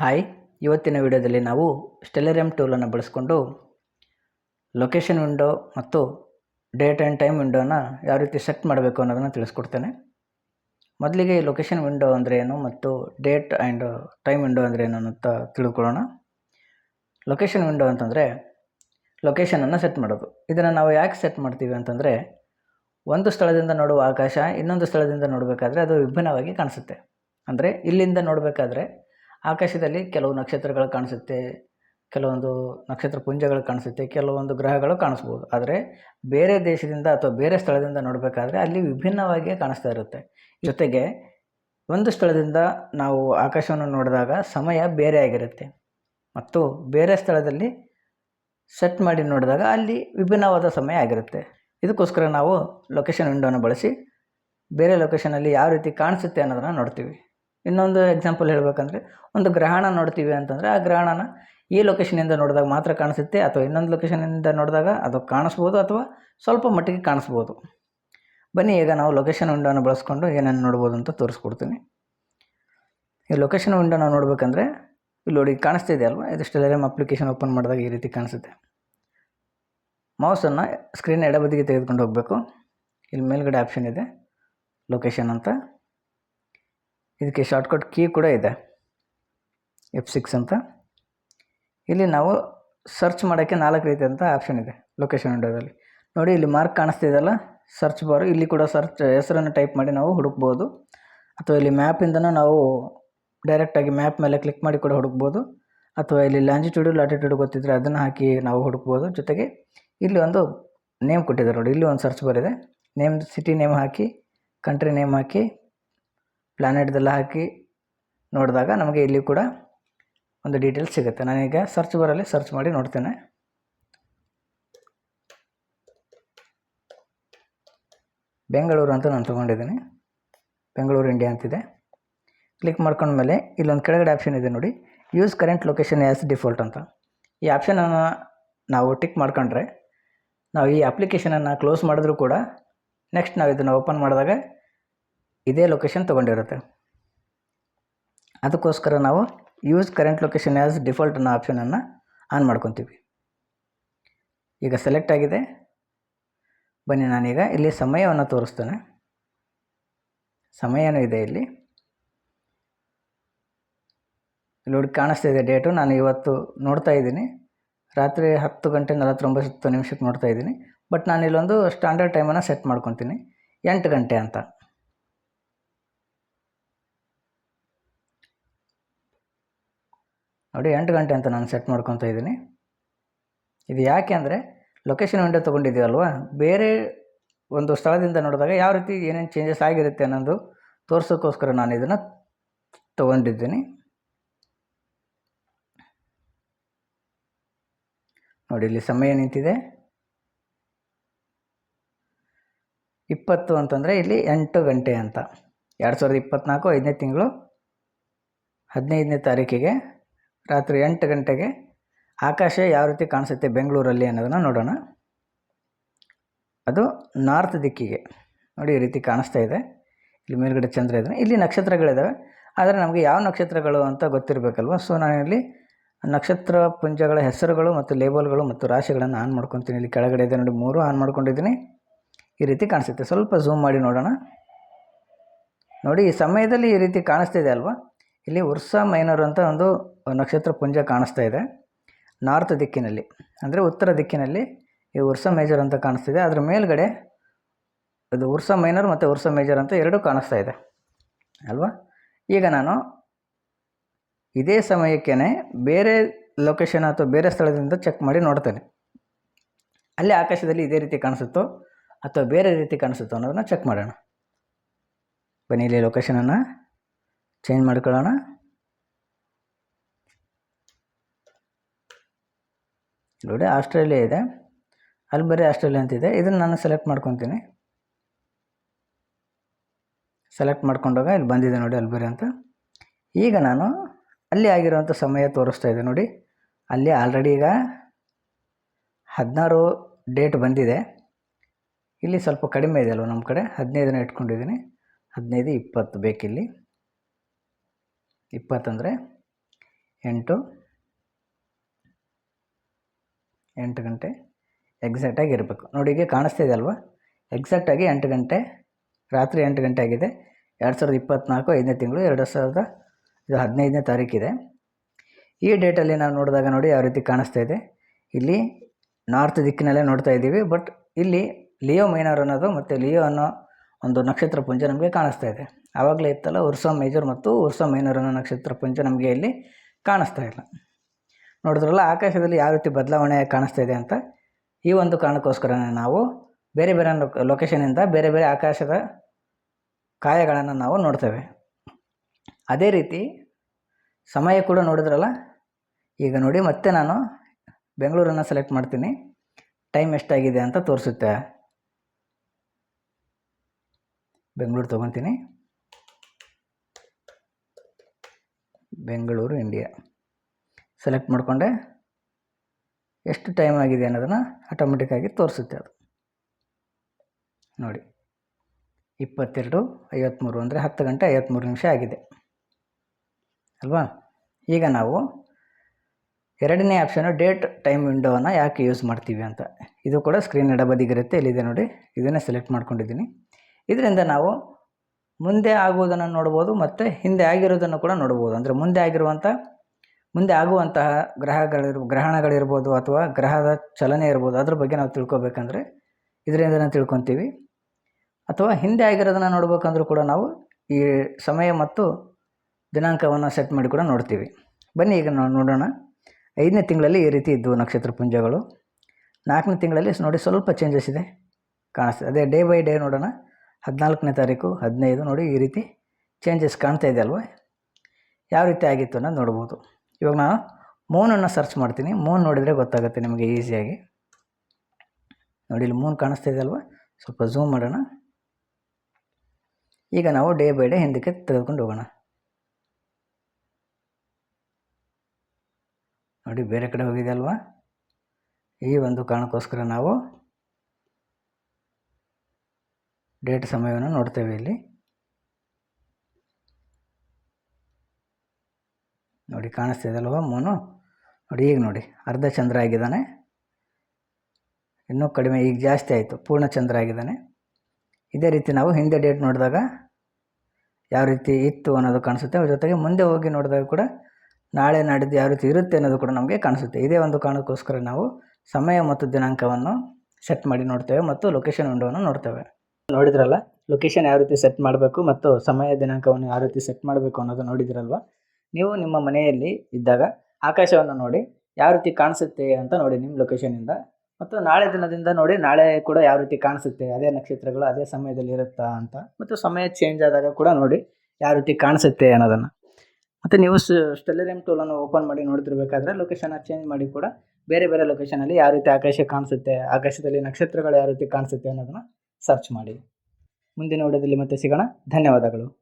Hi, ಇವತ್ತಿನ ವಿಡಿಯೋದಲ್ಲಿ ನಾವು ಸ್ಟೆಲರಿಯಂ ಟೂಲನ್ನು ಬಳಸ್ಕೊಂಡು ಲೊಕೇಶನ್ ವಿಂಡೋ ಮತ್ತು ಡೇಟ್ ಆ್ಯಂಡ್ ಟೈಮ್ ವಿಂಡೋನ ಯಾವ ರೀತಿ ಸೆಟ್ ಮಾಡಬೇಕು ಅನ್ನೋದನ್ನು ತಿಳಿಸ್ಕೊಡ್ತೇನೆ. ಮೊದಲಿಗೆ ಲೊಕೇಶನ್ ವಿಂಡೋ ಅಂದರೆ ಏನು ಮತ್ತು ಡೇಟ್ ಆ್ಯಂಡ್ ಟೈಮ್ ವಿಂಡೋ ಅಂದರೆ ಏನು ಅಂತ ತಿಳ್ಕೊಳ್ಳೋಣ. ಲೊಕೇಶನ್ ವಿಂಡೋ ಅಂತಂದರೆ ಲೊಕೇಶನನ್ನು ಸೆಟ್ ಮಾಡೋದು. ಇದನ್ನು ನಾವು ಯಾಕೆ ಸೆಟ್ ಮಾಡ್ತೀವಿ ಅಂತಂದರೆ ಒಂದು ಸ್ಥಳದಿಂದ ನೋಡುವ ಆಕಾಶ ಇನ್ನೊಂದು ಸ್ಥಳದಿಂದ ನೋಡಬೇಕಾದ್ರೆ ಅದು ವಿಭಿನ್ನವಾಗಿ ಕಾಣಿಸುತ್ತೆ. ಅಂದರೆ ಇಲ್ಲಿಂದ ನೋಡಬೇಕಾದ್ರೆ ಆಕಾಶದಲ್ಲಿ ಕೆಲವು ನಕ್ಷತ್ರಗಳು ಕಾಣಿಸುತ್ತೆ, ಕೆಲವೊಂದು ನಕ್ಷತ್ರ ಪುಂಜಗಳು ಕಾಣಿಸುತ್ತೆ, ಕೆಲವೊಂದು ಗ್ರಹಗಳು ಕಾಣಿಸ್ಬೋದು. ಆದರೆ ಬೇರೆ ದೇಶದಿಂದ ಅಥವಾ ಬೇರೆ ಸ್ಥಳದಿಂದ ನೋಡಬೇಕಾದ್ರೆ ಅಲ್ಲಿ ವಿಭಿನ್ನವಾಗಿಯೇ ಕಾಣಿಸ್ತಾ ಇರುತ್ತೆ. ಜೊತೆಗೆ ಒಂದು ಸ್ಥಳದಿಂದ ನಾವು ಆಕಾಶವನ್ನು ನೋಡಿದಾಗ ಸಮಯ ಬೇರೆ ಆಗಿರುತ್ತೆ. ಮತ್ತು ಬೇರೆ ಸ್ಥಳದಲ್ಲಿ ಸೆಟ್ ಮಾಡಿ ನೋಡಿದಾಗ ಅಲ್ಲಿ ವಿಭಿನ್ನವಾದ ಸಮಯ ಆಗಿರುತ್ತೆ. ಇದಕ್ಕೋಸ್ಕರ ನಾವು ಲೊಕೇಶನ್ ವಿಂಡೋನ ಬಳಸಿ ಬೇರೆ ಲೊಕೇಶನಲ್ಲಿ ಯಾವ ರೀತಿ ಕಾಣಿಸುತ್ತೆ ಅನ್ನೋದನ್ನು ನೋಡ್ತೀವಿ. ಇನ್ನೊಂದು ಎಕ್ಸಾಂಪಲ್ ಹೇಳಬೇಕಂದ್ರೆ, ಒಂದು ಗ್ರಹಣ ನೋಡ್ತೀವಿ ಅಂತಂದರೆ, ಆ ಗ್ರಹಣನ ಈ ಲೊಕೇಶನಿಂದ ನೋಡಿದಾಗ ಮಾತ್ರ ಕಾಣಿಸುತ್ತೆ, ಅಥವಾ ಇನ್ನೊಂದು ಲೊಕೇಶನಿಂದ ನೋಡಿದಾಗ ಅದು ಕಾಣಿಸ್ಬೋದು, ಅಥವಾ ಸ್ವಲ್ಪ ಮಟ್ಟಿಗೆ ಕಾಣಿಸ್ಬೋದು. ಬನ್ನಿ, ಈಗ ನಾವು ಲೊಕೇಶನ್ ವಿಂಡೋನ ಬಳಸ್ಕೊಂಡು ಏನೇನು ನೋಡ್ಬೋದು ಅಂತ ತೋರಿಸ್ಕೊಡ್ತೀನಿ. ಈ ಲೊಕೇಶನ್ ವಿಂಡೋನ ನೋಡಬೇಕಂದ್ರೆ, ಇಲ್ಲಿ ನೋಡಿ ಕಾಣಿಸ್ತಿದೆ ಅಲ್ವಾ? ಇದು ಸ್ಟೆಲರಿಯಂ ಅಪ್ಲಿಕೇಶನ್ ಓಪನ್ ಮಾಡಿದಾಗ ಈ ರೀತಿ ಕಾಣಿಸುತ್ತೆ. ಮೌಸನ್ನು ಸ್ಕ್ರೀನ್ ಎಡಬದಿಗೆ ತೆಗೆದುಕೊಂಡು ಹೋಗಬೇಕು. ಇಲ್ಲಿ ಮೇಲ್ಗಡೆ ಆಪ್ಷನ್ ಇದೆ ಲೊಕೇಶನ್ ಅಂತ. ಇದಕ್ಕೆ ಶಾರ್ಟ್ಕಟ್ ಕೀ ಕೂಡ ಇದೆ. ಎಫ್ ಸಿಕ್ಸ್ ಅಂತ. ಇಲ್ಲಿ ನಾವು ಸರ್ಚ್ ಮಾಡೋಕ್ಕೆ ನಾಲ್ಕು ರೀತಿಯಂಥ ಆಪ್ಷನ್ ಇದೆ ಲೊಕೇಶನ್ ವಿಂಡೋದಲ್ಲಿ ನೋಡಿ, ಇಲ್ಲಿ ಮಾರ್ಕ್ ಕಾಣಿಸ್ತಿದೆಯಲ್ಲ ಸರ್ಚ್ ಬಾರು ಇಲ್ಲಿ ಕೂಡ ಸರ್ಚ್ ಹೆಸರನ್ನು ಟೈಪ್ ಮಾಡಿ ನಾವು ಹುಡುಕ್ಬೋದು. ಅಥವಾ ಇಲ್ಲಿ ಮ್ಯಾಪಿಂದನೂ ನಾವು ಡೈರೆಕ್ಟಾಗಿ ಮ್ಯಾಪ್ ಮೇಲೆ ಕ್ಲಿಕ್ ಮಾಡಿ ಕೂಡ ಹುಡುಕ್ಬೋದು. ಅಥವಾ ಇಲ್ಲಿ ಲ್ಯಾಂಜಿಟ್ಯೂಡು ಲ್ಯಾಟಿಟ್ಯೂಡ್ ಗೊತ್ತಿದ್ದರೆ ಅದನ್ನು ಹಾಕಿ ನಾವು ಹುಡುಕ್ಬೋದು. ಜೊತೆಗೆ ಇಲ್ಲಿ ಒಂದು ನೇಮ್ ಕೊಟ್ಟಿದ್ದಾರೆ ನೋಡಿ, ಇಲ್ಲಿ ಒಂದು ಸರ್ಚ್ ಬಾರ್ ಇದೆ. ನೇಮ್ ಸಿಟಿ ನೇಮ್ ಹಾಕಿ ಕಂಟ್ರಿ ನೇಮ್ ಹಾಕಿ ಪ್ಲ್ಯಾನೆಟ್ದೆಲ್ಲ ಹಾಕಿ ನೋಡಿದಾಗ ನಮಗೆ ಇಲ್ಲಿ ಕೂಡ ಒಂದು ಡೀಟೇಲ್ಸ್ ಸಿಗುತ್ತೆ. ನಾನೀಗ ಸರ್ಚ್ ಬರಲ್ಲಿ ಸರ್ಚ್ ಮಾಡಿ ನೋಡ್ತೇನೆ. ಬೆಂಗಳೂರು ಅಂತ ನಾನು ತೊಗೊಂಡಿದ್ದೀನಿ. ಬೆಂಗಳೂರು ಇಂಡಿಯಾ ಅಂತಿದೆ. ಕ್ಲಿಕ್ ಮಾಡ್ಕೊಂಡ್ಮೇಲೆ ಇಲ್ಲೊಂದು ಕೆಳಗಡೆ ಆಪ್ಷನ್ ಇದೆ ನೋಡಿ. Use current location as default ಅಂತ. ಈ ಆಪ್ಷನನ್ನು ನಾವು ಟಿಕ್ ಮಾಡ್ಕೊಂಡ್ರೆ ನಾವು ಈ ಅಪ್ಲಿಕೇಶನನ್ನು ಕ್ಲೋಸ್ ಮಾಡಿದ್ರೂ ಕೂಡ ನೆಕ್ಸ್ಟ್ ನಾವು ಇದನ್ನು ಓಪನ್ ಮಾಡಿದಾಗ ಇದೇ ಲೊಕೇಶನ್ ತೊಗೊಂಡಿರುತ್ತೆ. ಅದಕ್ಕೋಸ್ಕರ ನಾವು use current location as default ಅನ್ನೋ ಆಪ್ಷನನ್ನು ಆನ್ ಮಾಡ್ಕೊತೀವಿ. ಈಗ ಸೆಲೆಕ್ಟ್ ಆಗಿದೆ. ಬನ್ನಿ ನಾನೀಗ ಇಲ್ಲಿ ಸಮಯವನ್ನು ತೋರಿಸ್ತೇನೆ. ಸಮಯನೂ ಇದೆ ಇಲ್ಲಿ. ಇಲ್ಲಿ ಹುಡುಗಿ ಕಾಣಿಸ್ತಿದೆ ಡೇಟು ನಾನು ಇವತ್ತು ನೋಡ್ತಾ ಇದ್ದೀನಿ. ರಾತ್ರಿ ಹತ್ತು ಗಂಟೆ ನಲವತ್ತೊಂಬತ್ತು ನಿಮಿಷಕ್ಕೆ ನೋಡ್ತಾ ಇದ್ದೀನಿ. ಬಟ್ ನಾನು ಇಲ್ಲೊಂದು ಸ್ಟ್ಯಾಂಡರ್ಡ್ ಟೈಮನ್ನು ಸೆಟ್ ಮಾಡ್ಕೊತೀನಿ. ಎಂಟು ಗಂಟೆ ಅಂತ. ನೋಡಿ ಎಂಟು ಗಂಟೆ ಅಂತ ನಾನು ಸೆಟ್ ಮಾಡ್ಕೊತಾ ಇದ್ದೀನಿ. ಇದು ಯಾಕೆ ಅಂದರೆ ಲೊಕೇಶನ್ ವಿಂಡೋ ತೊಗೊಂಡಿದ್ದೀವಲ್ವ ಬೇರೆ ಒಂದು ಸ್ಥಳದಿಂದ ನೋಡಿದಾಗ ಯಾವ ರೀತಿ ಏನೇನು ಚೇಂಜಸ್ ಆಗಿರುತ್ತೆ ಅನ್ನೋದು ತೋರ್ಸೋಕ್ಕೋಸ್ಕರ ನಾನು ಇದನ್ನು ತೊಗೊಂಡಿದ್ದೀನಿ. ನೋಡಿ, ಇಲ್ಲಿ ಸಮಯ ನಿಂತಿದೆ. ಇಪ್ಪತ್ತು ಅಂತಂದರೆ ಇಲ್ಲಿ ಎಂಟು ಗಂಟೆ ಅಂತ. ಎರಡು ಸಾವಿರದ ಇಪ್ಪತ್ತ್ನಾಲ್ಕು ಐದನೇ ತಿಂಗಳು ಹದಿನೈದನೇ ತಾರೀಕಿಗೆ. ರಾತ್ರಿ ಎಂಟು ಗಂಟೆಗೆ ಆಕಾಶ ಯಾವ ರೀತಿ ಕಾಣಿಸುತ್ತೆ ಬೆಂಗಳೂರಲ್ಲಿ ಅನ್ನೋದನ್ನು ನೋಡೋಣ. ಅದು ನಾರ್ತ್ ದಿಕ್ಕಿಗೆ. ನೋಡಿ ಈ ರೀತಿ ಕಾಣಿಸ್ತಾ ಇದೆ. ಇಲ್ಲಿ ಮೇಲ್ಗಡೆ ಚಂದ್ರ ಇದ್ದಾನೆ ಇಲ್ಲಿ ನಕ್ಷತ್ರಗಳಿದ್ದಾವೆ ಆದರೆ ನಮಗೆ ಯಾವ ನಕ್ಷತ್ರಗಳು ಅಂತ ಗೊತ್ತಿರಬೇಕಲ್ವ? ಸೊ ನಾನಿಲ್ಲಿ ನಕ್ಷತ್ರ ಪುಂಜಗಳ ಹೆಸರುಗಳು ಮತ್ತು ಲೇಬಲ್ಗಳು ಮತ್ತು ರಾಶಿಗಳನ್ನು ಆನ್ ಮಾಡ್ಕೊತೀನಿ. ಇಲ್ಲಿ ಕೆಳಗಡೆ ಇದೆ ನೋಡಿ, ಮೂರು ಆನ್ ಮಾಡ್ಕೊಂಡಿದ್ದೀನಿ. ಈ ರೀತಿ ಕಾಣಿಸುತ್ತೆ. ಸ್ವಲ್ಪ ಝೂಮ್ ಮಾಡಿ ನೋಡೋಣ. ನೋಡಿ, ಈ ಸಮಯದಲ್ಲಿ ಈ ರೀತಿ ಕಾಣಿಸ್ತಿದೆ ಅಲ್ವಾ? ಇಲ್ಲಿ ಉರ್ಸ ಮೈನರ್ ಅಂತ ಒಂದು ನಕ್ಷತ್ರ ಪುಂಜ ಕಾಣಿಸ್ತಾ ಇದೆ. ನಾರ್ತ್ ದಿಕ್ಕಿನಲ್ಲಿ, ಅಂದರೆ ಉತ್ತರ ದಿಕ್ಕಿನಲ್ಲಿ ಈ ಉರ್ಸ ಮೇಜರ್ ಅಂತ ಕಾಣಿಸ್ತಿದೆ. ಅದರ ಮೇಲ್ಗಡೆ ಅದು ಉರ್ಸ ಮೈನರ್ ಮತ್ತು ಉರ್ಸ ಮೇಜರ್ ಅಂತ ಎರಡೂ ಕಾಣಿಸ್ತಾ ಇದೆ. ಅಲ್ವಾ? ಈಗ ನಾನು ಇದೇ ಸಮಯಕ್ಕೇ ಬೇರೆ ಲೊಕೇಶನ್ ಅಥವಾ ಬೇರೆ ಸ್ಥಳದಿಂದ ಚೆಕ್ ಮಾಡಿ ನೋಡ್ತೇನೆ. ಅಲ್ಲಿ ಆಕಾಶದಲ್ಲಿ ಇದೇ ರೀತಿ ಕಾಣಿಸುತ್ತೋ ಅಥವಾ ಬೇರೆ ರೀತಿ ಕಾಣಿಸುತ್ತೋ ಅನ್ನೋದನ್ನ ಚೆಕ್ ಮಾಡೋಣ. ಬನ್ನಿ ಇಲ್ಲಿ ಲೊಕೇಶನನ್ನು ಚೇಂಜ್ ಮಾಡ್ಕೊಳ್ಳೋಣ. ನೋಡಿ, ಆಸ್ಟ್ರೇಲಿಯಾ ಇದೆ. ಅಲ್ಲಿ ಬರೀ ಆಸ್ಟ್ರೇಲಿಯಾ ಅಂತಿದೆ ಇದನ್ನು ನಾನು ಸೆಲೆಕ್ಟ್ ಮಾಡ್ಕೊತೀನಿ. ಸೆಲೆಕ್ಟ್ ಮಾಡ್ಕೊಂಡಾಗ ಇಲ್ಲಿ ಬಂದಿದೆ ನೋಡಿ ಅಲ್ಲಿ ಬರೀ ಅಂತ. ಈಗ ನಾನು ಅಲ್ಲಿ ಆಗಿರುವಂಥ ಸಮಯ ತೋರಿಸ್ತಾ ಇದೆ ನೋಡಿ. ಅಲ್ಲಿ ಆಲ್ರೆಡಿ ಈಗ ಹದಿನಾರು ಡೇಟ್ ಬಂದಿದೆ. ಇಲ್ಲಿ ಸ್ವಲ್ಪ ಕಡಿಮೆ ಇದೆ ಅಲ್ವ ನಮ್ಮ ಕಡೆ? ಹದಿನೈದನ್ನ ಇಟ್ಕೊಂಡಿದ್ದೀನಿ. ಹದಿನೈದು ಇಪ್ಪತ್ತು ಬೇಕಿಲ್ಲಿ. ಇಪ್ಪತ್ತಂದರೆ ಎಂಟು ಎಂಟು ಗಂಟೆ ಎಕ್ಸಾಕ್ಟಾಗಿ ಇರಬೇಕು ನೋಡಿ ಈಗ ಕಾಣಿಸ್ತಾ ಇದೆ ಅಲ್ವಾ? ಎಕ್ಸಾಕ್ಟಾಗಿ ಎಂಟು ಗಂಟೆ, ರಾತ್ರಿ ಎಂಟು ಗಂಟೆ ಆಗಿದೆ. ಎರಡು ಸಾವಿರದ ಇಪ್ಪತ್ತ್ನಾಲ್ಕು ಐದನೇ ತಿಂಗಳು, ಎರಡು ಸಾವಿರದ ಇದು ಹದಿನೈದನೇ ತಾರೀಕಿದೆ ಈ ಡೇಟಲ್ಲಿ ನಾವು ನೋಡಿದಾಗ ನೋಡಿ ಯಾವ ರೀತಿ ಕಾಣಿಸ್ತಾ ಇದೆ. ಇಲ್ಲಿ ನಾರ್ತ್ ದಿಕ್ಕಿನಲ್ಲೇ ನೋಡ್ತಾ ಇದ್ದೀವಿ ಬಟ್ ಇಲ್ಲಿ ಲಿಯೋ ಮೈನರ್ ಅನ್ನೋದು ಮತ್ತು ಲಿಯೋ ಅನ್ನೋ ಒಂದು ನಕ್ಷತ್ರ ಪುಂಜ ನಮಗೆ ಕಾಣಿಸ್ತಾ ಇದೆ. ಆವಾಗಲೇ ಇತ್ತಲ್ಲ ಉರ್ಸಾ ಮೇಜರ್ ಮತ್ತು ಉರ್ಸಾ ಮೈನರ್ ಅನ್ನೋ ನಕ್ಷತ್ರ ಪುಂಜ ನಮಗೆ ಇಲ್ಲಿ ಕಾಣಿಸ್ತಾ ಇಲ್ಲ. ನೋಡಿದ್ರಲ್ಲ, ಆಕಾಶದಲ್ಲಿ ಯಾವ ರೀತಿ ಬದಲಾವಣೆ ಕಾಣಿಸ್ತಾ ಇದೆ ಅಂತ? ಈ ಒಂದು ಕಾರಣಕ್ಕೋಸ್ಕರನೇ ನಾವು ಬೇರೆ ಬೇರೆ ಲೊಕ್ ಲೊಕೇಶನಿಂದ ಬೇರೆ ಬೇರೆ ಆಕಾಶದ ಕಾಯಗಳನ್ನು ನಾವು ನೋಡ್ತೇವೆ. ಅದೇ ರೀತಿ ಸಮಯ ಕೂಡ ನೋಡಿದ್ರಲ್ಲ? ಈಗ ನೋಡಿ, ಮತ್ತೆ ನಾನು ಬೆಂಗಳೂರನ್ನು ಸೆಲೆಕ್ಟ್ ಮಾಡ್ತೀನಿ. ಟೈಮ್ ಎಷ್ಟಾಗಿದೆ ಅಂತ ತೋರಿಸುತ್ತೆ. ಬೆಂಗಳೂರು ತೊಗೊತೀನಿ. ಬೆಂಗಳೂರು ಇಂಡಿಯಾ ಸೆಲೆಕ್ಟ್ ಮಾಡಿಕೊಂಡೆ. ಎಷ್ಟು ಟೈಮ್ ಆಗಿದೆ ಅನ್ನೋದನ್ನು ಆಟೋಮೆಟಿಕ್ಕಾಗಿ ತೋರಿಸುತ್ತೆ ಅದು. ನೋಡಿ. ಇಪ್ಪತ್ತೆರಡು ಐವತ್ತ್ಮೂರು ಅಂದರೆ ಹತ್ತು ಗಂಟೆ ಐವತ್ತ್ಮೂರು ನಿಮಿಷ ಆಗಿದೆ. ಅಲ್ವಾ? ಈಗ ನಾವು ಎರಡನೇ ಆಪ್ಷನ್ನು ಡೇಟ್ ಟೈಮ್ ವಿಂಡೋವನ್ನು ಯಾಕೆ ಯೂಸ್ ಮಾಡ್ತೀವಿ ಅಂತ. ಇದು ಕೂಡ ಸ್ಕ್ರೀನ್ ಎಡಬದಿಗಿರುತ್ತೆ ಇಲ್ಲಿದೆ ನೋಡಿ? ಇದನ್ನೇ ಸೆಲೆಕ್ಟ್ ಮಾಡ್ಕೊಂಡಿದ್ದೀನಿ. ಇದರಿಂದ ನಾವು ಮುಂದೆ ಆಗುವುದನ್ನು ನೋಡ್ಬೋದು ಮತ್ತು ಹಿಂದೆ ಆಗಿರೋದನ್ನು ಕೂಡ ನೋಡ್ಬೋದು. ಅಂದರೆ ಮುಂದೆ ಆಗಿರುವಂಥ ಮುಂದೆ ಆಗುವಂತಹ ಗ್ರಹಗಳಿರ್ ಗ್ರಹಣಗಳಿರ್ಬೋದು ಅಥವಾ ಗ್ರಹದ ಚಲನೆ ಇರ್ಬೋದು, ಅದ್ರ ಬಗ್ಗೆ ನಾವು ತಿಳ್ಕೊಬೇಕಂದ್ರೆ ಇದರಿಂದನೇ ತಿಳ್ಕೊತೀವಿ. ಅಥವಾ ಹಿಂದೆ ಆಗಿರೋದನ್ನು ನೋಡ್ಬೇಕಂದ್ರೂ ಕೂಡ ನಾವು ಈ ಸಮಯ ಮತ್ತು ದಿನಾಂಕವನ್ನು ಸೆಟ್ ಮಾಡಿ ಕೂಡ ನೋಡ್ತೀವಿ. ಬನ್ನಿ ಈಗ ನಾವು ನೋಡೋಣ. ಐದನೇ ತಿಂಗಳಲ್ಲಿ ಈ ರೀತಿ ಇದ್ದವು ನಕ್ಷತ್ರ ಪುಂಜಗಳು. ನಾಲ್ಕನೇ ತಿಂಗಳಲ್ಲಿ ನೋಡಿ ಸ್ವಲ್ಪ ಚೇಂಜಸ್ ಇದೆ ಕಾಣಿಸ್ತದೆ ಅದೇ ಡೇ ಬೈ ಡೇ ನೋಡೋಣ. ಹದಿನಾಲ್ಕನೇ ತಾರೀಕು, ಹದಿನೈದು, ನೋಡಿ ಈ ರೀತಿ ಚೇಂಜಸ್ ಕಾಣ್ತಾ ಇದೆ ಅಲ್ವಾ? ಯಾವ ರೀತಿ ಆಗಿತ್ತು ಅನ್ನೋದು ನೋಡ್ಬೋದು. ಇವಾಗ ನಾನು ಮೂನನ್ನು ಸರ್ಚ್ ಮಾಡ್ತೀನಿ. ಮೂನ್ ನೋಡಿದರೆ ಗೊತ್ತಾಗುತ್ತೆ ನಿಮಗೆ ಈಸಿಯಾಗಿ ನೋಡಿ, ಇಲ್ಲಿ ಮೂನ್ ಕಾಣಿಸ್ತಾ ಇದೆ ಅಲ್ವಾ? ಸ್ವಲ್ಪ ಝೂಮ್ ಮಾಡೋಣ. ಈಗ ನಾವು ಡೇ ಬೈ ಡೇ ಹಿಂದಕ್ಕೆ ತೆಗೆದುಕೊಂಡು ಹೋಗೋಣ. ನೋಡಿ, ಬೇರೆ ಕಡೆ ಹೋಗಿದೆ ಅಲ್ವಾ? ಈ ಒಂದು ಕಾರಣಕ್ಕೋಸ್ಕರ ನಾವು ಡೇಟ್ ಸಮಯವನ್ನು ನೋಡ್ತೇವೆ ಇಲ್ಲಿ. ನೋಡಿ ಕಾಣಿಸ್ತಿದಲ್ವ ಮೂನು? ನೋಡಿ ಈಗ ನೋಡಿ. ಅರ್ಧ ಚಂದ್ರ ಆಗಿದ್ದಾನೆ. ಇನ್ನೂ ಕಡಿಮೆ ಈಗ ಜಾಸ್ತಿ ಆಯಿತು. ಪೂರ್ಣ ಚಂದ್ರ ಆಗಿದ್ದಾನೆ. ಇದೇ ರೀತಿ ನಾವು ಹಿಂದೆ ಡೇಟ್ ನೋಡಿದಾಗ ಯಾವ ರೀತಿ ಇತ್ತು ಅನ್ನೋದು ಕಾಣಿಸುತ್ತೆ. ಅದ್ರ ಜೊತೆಗೆ ಮುಂದೆ ಹೋಗಿ ನೋಡಿದಾಗ ಕೂಡ ನಾಳೆ ನಾಡಿದ್ದು ಯಾವ ರೀತಿ ಇರುತ್ತೆ ಅನ್ನೋದು ಕೂಡ ನಮಗೆ ಕಾಣಿಸುತ್ತೆ. ಇದೇ ಒಂದು ಕಾರಣಕ್ಕೋಸ್ಕರ ನಾವು ಸಮಯ ಮತ್ತು ದಿನಾಂಕವನ್ನು ಸೆಟ್ ಮಾಡಿ ನೋಡ್ತೇವೆ ಮತ್ತು ಲೊಕೇಶನ್ ವಿಂಡೋವನ್ನು ನೋಡ್ತೇವೆ. ನೋಡಿದ್ರಲ್ಲ? ಲೊಕೇಶನ್ ಯಾವ ರೀತಿ ಸೆಟ್ ಮಾಡಬೇಕು ಮತ್ತು ಸಮಯ ದಿನಾಂಕವನ್ನು ಯಾವ ರೀತಿ ಸೆಟ್ ಮಾಡಬೇಕು ಅನ್ನೋದು ನೋಡಿದ್ರಲ್ವ? ನೀವು ನಿಮ್ಮ ಮನೆಯಲ್ಲಿ ಇದ್ದಾಗ ಆಕಾಶವನ್ನು ನೋಡಿ ಯಾವ ರೀತಿ ಕಾಣಿಸುತ್ತೆ ಅಂತ ನೋಡಿ ನಿಮ್ಮ ಲೊಕೇಶನಿಂದ ಮತ್ತು ನಾಳೆ ದಿನದಿಂದ ನೋಡಿ ನಾಳೆ ಕೂಡ ಯಾವ ರೀತಿ ಕಾಣಿಸುತ್ತೆ, ಅದೇ ನಕ್ಷತ್ರಗಳು ಅದೇ ಸಮಯದಲ್ಲಿ ಇರುತ್ತಾ ಅಂತ. ಮತ್ತು ಸಮಯ ಚೇಂಜ್ ಆದಾಗ ಕೂಡ ನೋಡಿ ಯಾವ ರೀತಿ ಕಾಣಿಸುತ್ತೆ ಅನ್ನೋದನ್ನು. ಮತ್ತು ನೀವು ಸ್ಟೆಲ್ಲರಿಯಂ ಟೂಲನ್ನು ಓಪನ್ ಮಾಡಿ ನೋಡ್ತಿರ್ಬೇಕಾದ್ರೆ ಲೊಕೇಶನ್ನ ಚೇಂಜ್ ಮಾಡಿ ಕೂಡ ಬೇರೆ ಬೇರೆ ಲೊಕೇಶನಲ್ಲಿ ಯಾವ ರೀತಿ ಆಕಾಶ ಕಾಣಿಸುತ್ತೆ, ಆಕಾಶದಲ್ಲಿ ನಕ್ಷತ್ರಗಳು ಯಾವ ರೀತಿ ಕಾಣಿಸುತ್ತೆ ಅನ್ನೋದನ್ನು ಸರ್ಚ್ ಮಾಡಿ. ಮುಂದಿನ ವಿಡಿಯೋದಲ್ಲಿ ಮತ್ತೆ ಸಿಗೋಣ. ಧನ್ಯವಾದಗಳು.